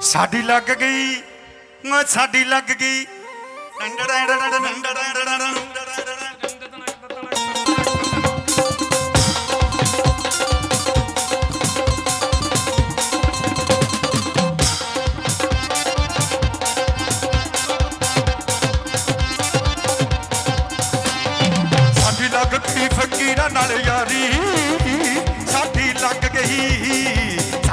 ਸਾਡੀ ਲੱਗ ਗਈ। ਓ ਸਾਡੀ ਲੱਗ ਗਈ। ਸਾਡੀ ਲੱਗ ਗਈ ਫਕੀਰਾਂ ਨਾਲ ਯਾਰੀ।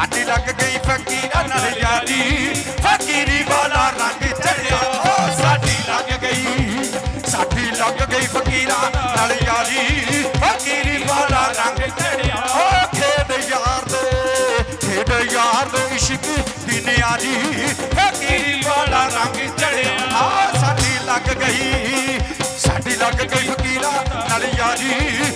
ਸਾਡੀ ਲੱਗ ਗਈ ਫਕੀਰਾਂ ਨਾਲ ਯਾਰੀ। ਫਕੀਰੀ ਵਾਲਾ ਰੰਗ ਚੜਿਆ, ਓ ਸਾਡੀ ਲੱਗ ਗਈ। ਸਾਡੀ ਲੱਗ ਗਈ ਫਕੀਰਾਂ ਨਾਲ ਯਾਰੀ। ਫਕੀਰੀ ਵਾਲਾ ਰੰਗ ਚੜਿਆ ਖੇਡ ਯਾਰ ਦੇ, ਖੇਡ ਯਾਰ ਦੇ ਇਸ਼ਕ ਦੀ ਨਿਆਰੀ। ਫਕੀਰੀ ਵਾਲਾ ਰੰਗ ਚੜਿਆ ਸਾਡੀ ਲੱਗ ਗਈ। ਸਾਡੀ ਲੱਗ ਗਈ ਫਕੀਰਾ ਨਾਲ ਯਾਰੀ।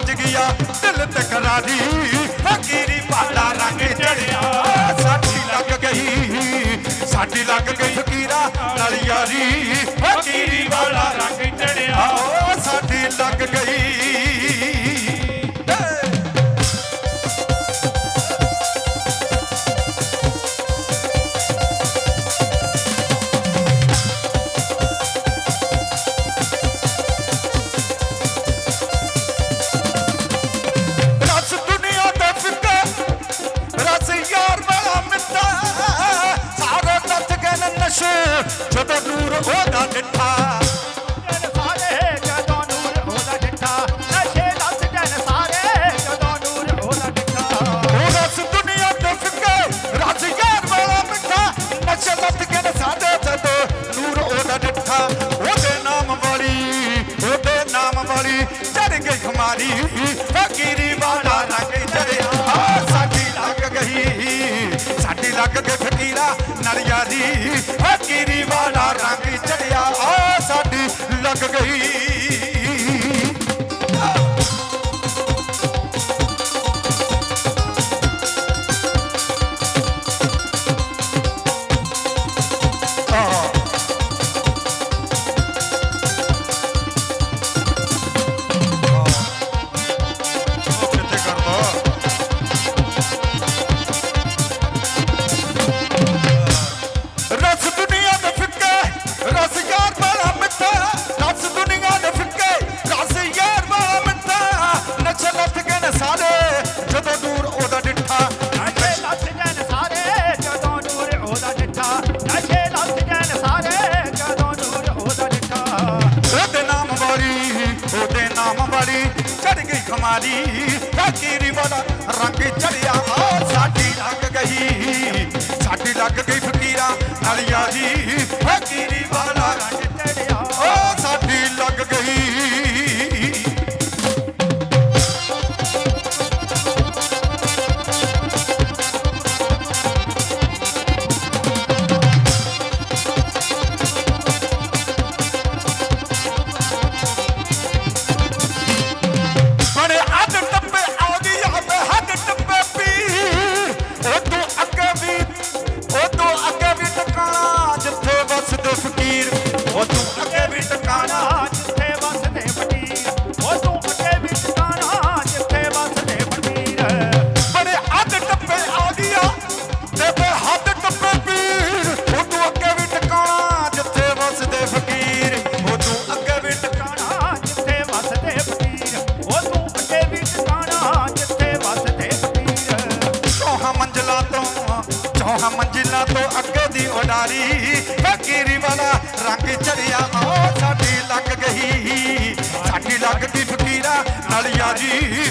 ਵੱਜ ਗਿਆ ਦਿਲ ਤੇ ਕਰਾਰੀ ਫਕੀਰੀ ਵਾਲਾ ਰੰਗ ਲੱਗ ਗਈ ਫਕੀਰਾ ਨਾਲ ਦੀ ਫਕੀਰੀ ਵਾਲਾ। ਗਈ ਖਮਾਰੀ ਵਾਲਾ ਰੰਗ ਚੜਿਆ ਸਾਡੀ ਲੱਗ ਗਈ ਸਾਡੀ ਲੱਗ ਗਈ ਤੂੰ ਅੱਗੇ ਵੀ ਟਿਕਾਣਾ ਜਿੱਥੇ ਵਸਦੇ ਫਕੀਰ ਉਹ ਤੂੰ ਅੱਗੇ ਵੀ ਟਿਕਾਣਾ ਜਿੱਥੇ ਵਸਦੇ ਫਕੀਰ ਬੜੇ ਅੱਧ ਟੱਪੇ ਆਉਦੀ ਆ ਤੇ ਬੇ ਹੱਦ ਟੱਪੇ ਪੀਰ। ਉਹ ਤੂੰ ਅੱਗੇ ਵੀ ਟਿਕਾਣਾ ਜਿੱਥੇ ਵਸਦੇ ਫਕੀਰ। ਉਹ ਤੂੰ ਅੱਗੇ ਵੀ ਟਿਕਾਣਾ ਜਿੱਥੇ ਵਸਦੇ ਫਕੀਰ। ਉਹ ਤੂੰ ਅੱਗੇ ਵੀ ਟਿਕਾਣਾ ਜਿੱਥੇ ਵਸਦੇ ਫਕੀਰ। ਚੌਹਾਂ ਮੰਜ਼ਲਾ ਤੋਂ ਚੌਹਾਂ ਮੰਜ਼ਿਲਾਂ ਤੋਂ ਅੱਗੇ ਦੀ ਉਡਾਰੀ। ਫਕੀਰੀ ਵਾਲਾ ਰੰਗ ਚੜਿਆ ਆ ਸਾਡੀ ਲੱਗ ਗਈ। ਸਾਡੀ ਲੱਗ ਗਈ ਫਕੀਰਾ ਨਾਲ ਯਾਰੀ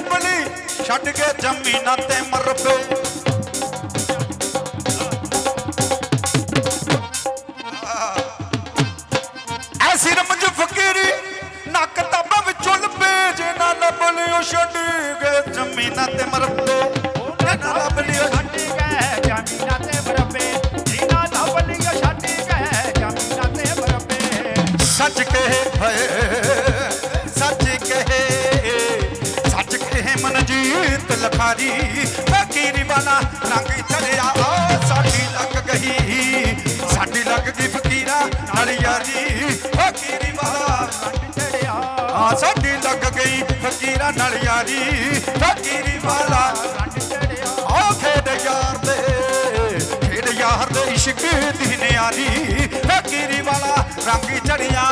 ਆਪਣੀ ਛੱਡ ਕੇ ਜੰਮੀ ਨਾ ਤੇ ਮਰਪੇ ਮਨਜੀਤ ਫਕੀਰੀ ਵਾਲਾ ਰੰਗ ਚੜਿਆ ਆ ਸਾਡੀ ਲੱਗ ਗਈ ਸਾਡੀ ਲੱਗ ਗਈ ਫਕੀਰਾ ਨਾਲ ਯਾਰੀ ਫਕੀਰੀ ਵਾਲਾ ਰੰਗ ਚੜਿਆ ਆ ਸਾਡੀ ਲੱਗ ਗਈ ਫਕੀਰਾ ਨਾਲ ਯਾਰੀ ਫਕੀਰੀ ਵਾਲਾ ਰੰਗ ਚੜਿਆ ਆ ਖੇਡ ਯਾਰ ਦੇ, ਖੇਡ ਯਾਰ ਦੇ ਇਸ਼ਕ ਦੀ ਨਿਆਰੀ। ਫਕੀਰੀ ਵਾਲਾ ਰੰਗ ਚੜਿਆ